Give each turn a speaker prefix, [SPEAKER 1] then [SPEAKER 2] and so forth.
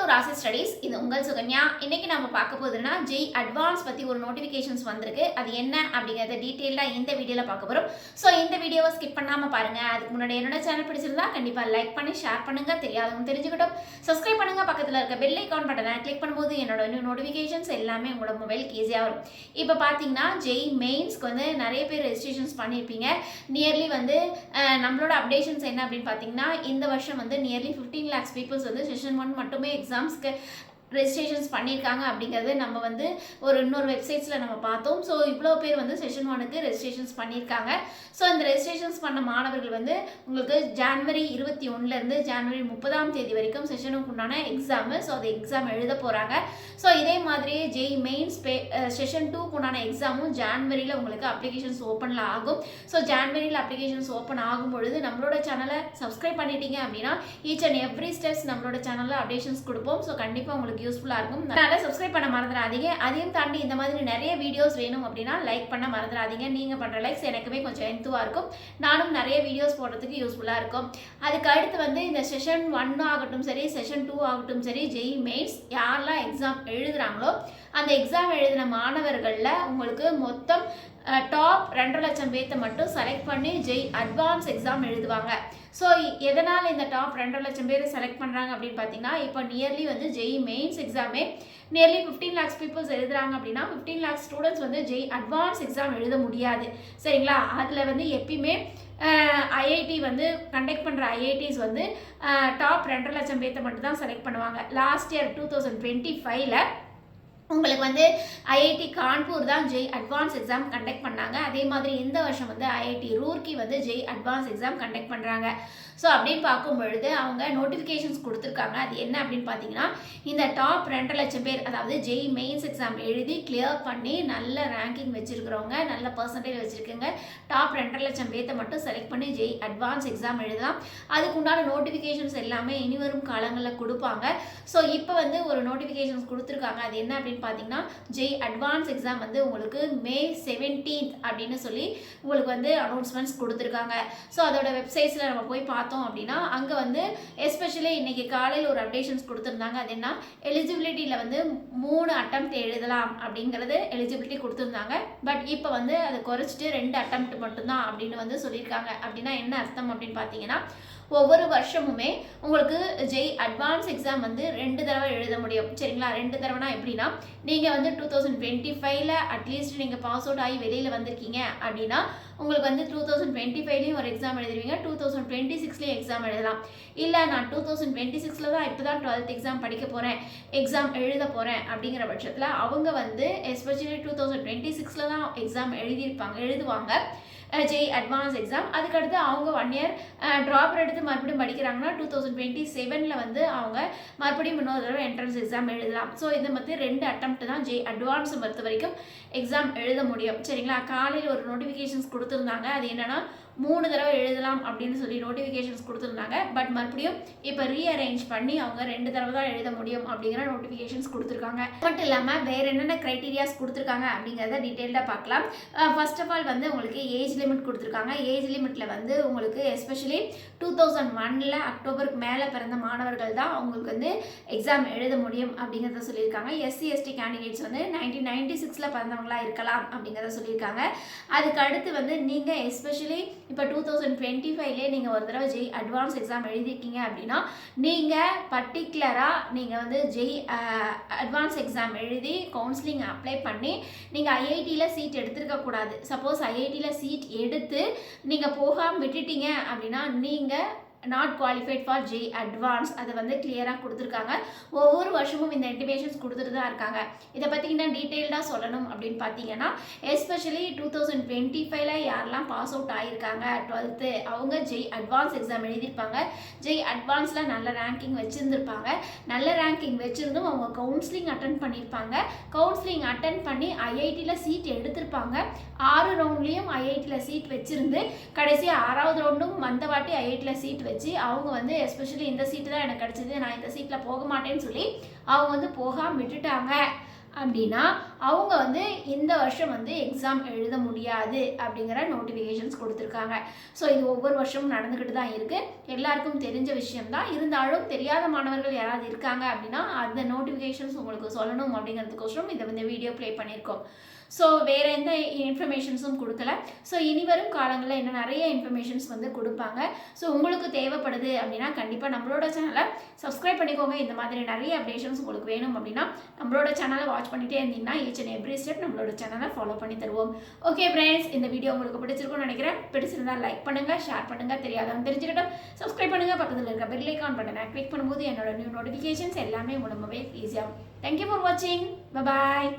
[SPEAKER 1] To ராசி studies இது உங்கள் சுகன்யா. இன்னைக்கு நம்ம பார்க்க போகுதுன்னா ஜெய் அட்வான்ஸ் பற்றி ஒரு நோட்டிஃபிகேஷன்ஸ் வந்திருக்கு. அது என்ன அப்படிங்கிறத டீட்டெயிலாக இந்த வீடியோவில் பார்க்க போகிறோம் ஸோ இந்த வீடியோவை ஸ்கிப் பண்ணாமல் பாருங்கள் அதுக்கு முன்னாடி என்னோட சேனல் பிடிச்சிருந்தா கண்டிப்பாக லைக் பண்ணி ஷேர் பண்ணுங்க. தெரியாதவங்க தெரிஞ்சுக்கிட்டோம். சப்ஸ்கிரைப் பண்ணுங்க. பக்கத்தில் இருக்க பெல் ஐக்கான் பட்டனை கிளிக் பண்ணும்போது என்னோட நியூ நோட்டிஃபிகேஷன்ஸ் எல்லாமே உங்களோட மொபைலுக்கு ஈஸியாக வரும். இப்போ பார்த்தீங்கன்னா ஜெய் மெயின்ஸ்க்கு வந்து நிறைய பேர் ரெஜிஸ்ட்ரேஷன்ஸ் பண்ணியிருப்பீங்க நியர்லி வந்து நம்மளோட அப்டேஷன்ஸ் என்ன அப்படின்னு பார்த்தீங்கன்னா இந்த வருஷம் வந்து நியர்லி ஃபிஃப்டீன் லேக்ஸ் பீப்புள்ஸ் வந்து செஷன் ஒன் மட்டுமே ಸಂಸ್ಕ ரெஜிஸ்ட்ரேஷன்ஸ் பண்ணியிருக்காங்க அப்படிங்கிறத நம்ம வந்து ஒரு இன்னொரு வெப்சைட்ஸில் நம்ம பார்த்தோம். ஸோ இவ்வளோ பேர் வந்து செஷன் ஒனுக்கு ரெஜிஸ்ட்ரேஷன்ஸ் பண்ணியிருக்காங்க. ஸோ இந்த ரெஜிஸ்ட்ரேஷன்ஸ் பண்ண மாணவர்கள் வந்து உங்களுக்கு ஜான்வரி இருபத்தி ஒன்றுலேருந்து ஜான்வரி முப்பதாம் தேதி வரைக்கும் செஷனுக்கு உண்டான எக்ஸாமு ஸோ அது எக்ஸாம் எழுத போகிறாங்க ஸோ இதே மாதிரியே ஜெய் மெயின்ஸ் பே செஷன் டூக்கு உண்டான எக்ஸாமும் ஜான்வரியில் உங்களுக்கு அப்ளிகேஷன்ஸ் ஓப்பனில் ஆகும். ஸோ ஜான்வரியில் அப்ளிகேஷன்ஸ் ஓப்பன் ஆகும் பொழுது நம்மளோட சேனலை சப்ஸ்கிரைப் பண்ணிட்டீங்க அப்படின்னா ஈச் அண்ட் எவ்ரி ஸ்டெப்ஸ் நம்மளோட சேனலில் அப்டேஷன்ஸ் கொடுப்போம். ஸோ கண்டிப்பாக உங்களுக்கு யூஸ்ஃபுல்லாக இருக்கும். அதனால் சப்ஸ்கிரைப் பண்ண மறந்துடாதீங்க. அதையும் தாண்டி இந்த மாதிரி நிறைய வீடியோஸ் வேணும் அப்படின்னா லைக் பண்ண மறந்துடாதீங்க. நீங்கள் பண்ணுற லைக்ஸ் எனக்குமே கொஞ்சம் எந்துவாக இருக்கும். நானும் நிறைய வீடியோஸ் போடுறதுக்கு யூஸ்ஃபுல்லாக இருக்கும். அதுக்கு அடுத்து வந்து இந்த செஷன் ஒன் ஆகட்டும் சரி செஷன் டூ ஆகட்டும் சரி ஜெய் மெயின்ஸ் யாரெல்லாம் எக்ஸாம் எழுதுகிறாங்களோ அந்த எக்ஸாம் எழுதின மாணவர்களில் உங்களுக்கு மொத்தம் டாப் ரெண்டரை லட்சம் பேர்த்த மட்டும் செலக்ட் பண்ணி ஜெய் அட்வான்ஸ் எக்ஸாம் எழுதுவாங்க. ஸோ எதனால் இந்த டாப் ரெண்டரை லட்சம் பேர் செலக்ட் பண்ணுறாங்க அப்படின்னு பார்த்தீங்கன்னா இப்போ நியர்லி வந்து ஜெய் மெயின்ஸ் எக்ஸாமே நியர்லி ஃபிஃப்டீன் லேக்ஸ் பீப்புள்ஸ் எழுதுறாங்க அப்படின்னா ஃபிஃப்டீன் லேக்ஸ் ஸ்டூடெண்ட்ஸ் வந்து ஜெய் அட்வான்ஸ் எக்ஸாம் எழுத முடியாது. சரிங்களா? அதில் வந்து எப்பயுமே ஐஐடி வந்து கண்டக்ட் பண்ணுற ஐஐடிஸ் வந்து டாப் ரெண்டரை லட்சம் பேர்த்த மட்டும் தான் செலக்ட் பண்ணுவாங்க. Last year two thousand twenty ஃபைவ்ல உங்களுக்கு வந்து ஐஐடி கான்பூர் தான் ஜெய் அட்வான்ஸ் எக்ஸாம் கண்டக்ட் பண்ணாங்க. அதே மாதிரி இந்த வருஷம் வந்து ஐஐடி ரூர்க்கி வந்து ஜெய் அட்வான்ஸ் எக்ஸாம் கண்டக்ட் பண்ணுறாங்க ஸோ அப்படின்னு பார்க்கும் பொழுது அவங்க நோட்டிஃபிகேஷன்ஸ் கொடுத்துருக்காங்க. அது என்ன அப்படின்னு பார்த்தீங்கன்னா இந்த டாப் ரெண்டரை லட்சம் பேர் அதாவது ஜெய் மெயின்ஸ் எக்ஸாம் எழுதி கிளியர் பண்ணி நல்ல ரேங்கிங் வச்சுருக்கிறவங்க நல்ல பர்சன்டேஜ் வச்சுருக்கங்க. டாப் ரெண்டரை லட்சம் பேர்த்தை மட்டும் செலக்ட் பண்ணி ஜெய் அட்வான்ஸ் எக்ஸாம் எழுதலாம். அதுக்குண்டான நோட்டிஃபிகேஷன்ஸ் எல்லாமே இனி வரும் காலங்களில் கொடுப்பாங்க. ஸோ இப்போ வந்து ஒரு நோட்டிஃபிகேஷன்ஸ் கொடுத்துருக்காங்க. அது என்ன அப்படின்னு பார்த்தீங்கன்னா ஜெய் அட்வான்ஸ் எக்ஸாம் வந்து உங்களுக்கு மே செவன்டீன்த் அப்படின்னு சொல்லி உங்களுக்கு வந்து அனௌன்ஸ்மெண்ட்ஸ் கொடுத்துருக்காங்க. ஸோ அதோட வெப்சைட்ஸில் நம்ம போய் பார்த்தோம் அப்படின்னா அங்கே வந்து எஸ்பெஷலி இன்னைக்கு காலையில் ஒரு அப்டேஷன்ஸ் கொடுத்துருந்தாங்க. அது என்ன? எலிஜிபிலிட்டியில் வந்து மூணு அட்டம்ப்ட் எழுதலாம் அப்படிங்கிறது எலிஜிபிலிட்டி கொடுத்துருந்தாங்க. பட் இப்போ வந்து அதை குறைச்சிட்டு ரெண்டு அட்டம்ப்ட் மட்டும்தான் அப்படின்னு வந்து சொல்லியிருக்காங்க. அப்படின்னா என்ன அர்த்தம் அப்படின்னு பார்த்தீங்கன்னா ஒவ்வொரு வருஷமுமே உங்களுக்கு ஜெய் அட்வான்ஸ் எக்ஸாம் வந்து ரெண்டு தடவை எழுத முடியும். சரிங்களா? ரெண்டு தடவைனா எப்படின்னா நீங்கள் வந்து டூ தௌசண்ட் டுவெண்ட்டி ஃபைவ்ல அட்லீஸ்ட் நீங்கள் பாஸ் அவுட் ஆகி வெளியில் வந்திருக்கீங்க அப்படின்னா உங்களுக்கு வந்து டூ தௌசண்ட் டுவெண்ட்டி ஃபைவ்லேயும் ஒரு எக்ஸாம் எழுதுவீங்க டூ தௌசண்ட் டுவெண்ட்டி சிக்ஸ்லேயும் எக்ஸாம் எழுதலாம். இல்லை நான் டூ தௌசண்ட் டுவெண்ட்டி சிக்ஸில் தான் இப்போ தான் டுவெல்த் எக்ஸாம் படிக்க போகிறேன் எக்ஸாம் எழுத போகிறேன் அப்படிங்கிற பட்சத்தில் அவங்க வந்து எஸ்பெஷலி டூ தௌசண்ட் டுவெண்ட்டி சிக்ஸில் தான் எக்ஸாம் எழுதியிருப்பாங்க எழுதுவாங்க. ஜெய் அட்வான்ஸ் எக்ஸாம் அதுக்கடுத்து அவங்க ஒன் இயர் ட்ராப் எடுத்து மறுபடியும் படிக்கிறாங்கன்னா டூ தௌசண்ட் டுவெண்ட்டி செவனில் வந்து அவங்க மறுபடியும் இன்னொரு தடவை என்ட்ரன்ஸ் எக்ஸாம் எழுதலாம். ஸோ இந்த மாதிரி ரெண்டு அட்டம்ப்ட் தான் ஜெய் அட்வான்ஸ் பொறுத்த வரைக்கும் எக்ஸாம் எழுத முடியும். சரிங்களா? காலையில் ஒரு நோட்டிஃபிகேஷன்ஸ் கொடுத்துருந்தாங்க. அது என்னென்னா மூணு தடவை எழுதலாம் அப்படின்னு சொல்லி நோட்டிஃபிகேஷன்ஸ் கொடுத்துருந்தாங்க. பட் மறுபடியும் இப்போ ரீஅரேஞ்ச் பண்ணி அவங்க ரெண்டு தடவை தான் எழுத முடியும் அப்படிங்கிற நோட்டிஃபிகேஷன்ஸ் கொடுத்துருக்காங்க. மட்டும் இல்லாமல் வேறு என்னென்ன க்ரைட்டீரியாஸ் கொடுத்துருக்காங்க அப்படிங்கிறத டீட்டெயில்டாக பார்க்கலாம். ஃபர்ஸ்ட் ஆஃப் ஆல் வந்து உங்களுக்கு ஏஜ் லிமிட் கொடுத்துருக்காங்க. ஏஜ் லிமிட்டில் வந்து உங்களுக்கு எஸ்பெஷலி டூ தௌசண்ட் ஒனில் அக்டோபருக்கு மேலே பிறந்த மாணவர்கள் தான் அவங்களுக்கு வந்து எக்ஸாம் எழுத முடியும் அப்படிங்கிறத சொல்லியிருக்காங்க. எஸ்சி எஸ்டி கேண்டிடேட்ஸ் வந்து நைன்டீன் நைன்டி சிக்ஸில் பிறந்தவங்களா இருக்கலாம் அப்படிங்கிறத சொல்லியிருக்காங்க. அதுக்கு அடுத்து வந்து நீங்கள் எஸ்பெஷலி இப்போ டூ தௌசண்ட் டுவெண்ட்டி ஃபைவ்லேயே நீங்கள் ஒரு தடவை ஜெய் அட்வான்ஸ் எக்ஸாம் எழுதியிருக்கீங்க அப்படின்னா நீங்கள் பர்டிகுலராக நீங்கள் வந்து ஜெய் அட்வான்ஸ் எக்ஸாம் எழுதி கவுன்சிலிங் அப்ளை பண்ணி நீங்கள் ஐஐடியில் சீட் எடுத்துருக்கக்கூடாது சப்போஸ் ஐஐடியில் சீட் எடுத்து நீங்கள் போகாமல் விட்டுட்டீங்க அப்படின்னா நீங்கள் not qualified for JEE advance அதை வந்து கிளியராக கொடுத்துருக்காங்க. ஒவ்வொரு வருஷமும் இந்த இன்டிமேஷன்ஸ் கொடுத்துட்டு தான் இருக்காங்க. இதை பற்றி இன்னும் டீட்டெயில்டாக சொல்லணும் அப்படின்னு பார்த்தீங்கன்னா எஸ்பெஷலி டூ தௌசண்ட் டுவெண்ட்டி ஃபைவ்ல யாரெல்லாம் பாஸ் அவுட் ஆகியிருக்காங்க டுவெல்த்து அவங்க ஜெய் அட்வான்ஸ் எக்ஸாம் எழுதியிருப்பாங்க. ஜெய் அட்வான்ஸில் நல்ல ரேங்கிங் வச்சுருந்துருப்பாங்க. நல்ல ரேங்கிங் வச்சுருந்தும் அவங்க கவுன்சிலிங் அட்டன் பண்ணியிருப்பாங்க. கவுன்சிலிங் அட்டன் பண்ணி ஐஐடியில் சீட் எடுத்திருப்பாங்க. ஆறு ரவுண்ட்லேயும் ஐஐடியில் சீட் வச்சுருந்து கடைசி ஆறாவது ரவுண்டும் வந்த வாட்டி ஐஐடியில் சீட் வச்சு அவங்க வந்து எஸ்பெஷலி இந்த சீட்டு தான் எனக்கு கிடச்சிது. நான் இந்த சீட்டில் போக மாட்டேன்னு சொல்லி அவங்க வந்து போகாமல் விட்டுட்டாங்க. அப்படின்னா அவங்க வந்து இந்த வருஷம் வந்து எக்ஸாம் எழுத முடியாது அப்படிங்கிற நோட்டிஃபிகேஷன்ஸ் கொடுத்துருக்காங்க. ஸோ இது ஒவ்வொரு வருஷமும் நடந்துக்கிட்டு தான் இருக்குது எல்லாருக்கும் தெரிஞ்ச விஷயம்தான். இருந்தாலும் தெரியாத மாணவர்கள் யாராவது இருக்காங்க அப்படின்னா அந்த நோட்டிஃபிகேஷன்ஸ் உங்களுக்கு சொல்லணும் அப்படிங்கிறதுக்கோசரம் இதை வந்து வீடியோ ப்ளே பண்ணியிருக்கோம். ஸோ வேறு எந்த இன்ஃபர்மேஷன்ஸும் கொடுக்கல. ஸோ இனி வரும் காலங்களில் இன்னும் நிறைய இன்ஃபர்மேஷன்ஸ் வந்து கொடுப்பாங்க. ஸோ உங்களுக்கு தேவைப்படுது அப்படின்னா கண்டிப்பாக நம்மளோட சேனலை சப்ஸ்கிரைப் பண்ணிக்கோங்க. இந்த மாதிரி நிறைய அப்டேஷன்ஸ் உங்களுக்கு வேணும் அப்படின்னா நம்மளோட சேனலை வாட்ச் பண்ணிகிட்டே இருந்தீங்கன்னா ஈச் அண்ட் எவ்ரி ஸ்டெப் நம்மளோட சேனலை ஃபாலோ பண்ணி தருவோம். ஓகே ஃப்ரெண்ட்ஸ் இந்த வீடியோ உங்களுக்கு பிடிச்சிருக்கும்னு நினைக்கிறேன். பிடிச்சிருந்தா லைக் பண்ணுங்க ஷேர் பண்ணுங்க தெரியாதவங்க தெரிஞ்சுக்கிட்டோம். சப்ஸ்கிரைப் பண்ணுங்க பக்கத்தில் இருக்க பெல் ஐக்கான் பட்டனை கிளிக் பண்ணும்போது என்னோட நியூ நோட்டிஃபிகேஷன்ஸ் எல்லாமே உங்களுக்கு ரொம்பவே ஈஸியாகும் தேங்க்யூ ஃபார் வாட்சிங் பாய்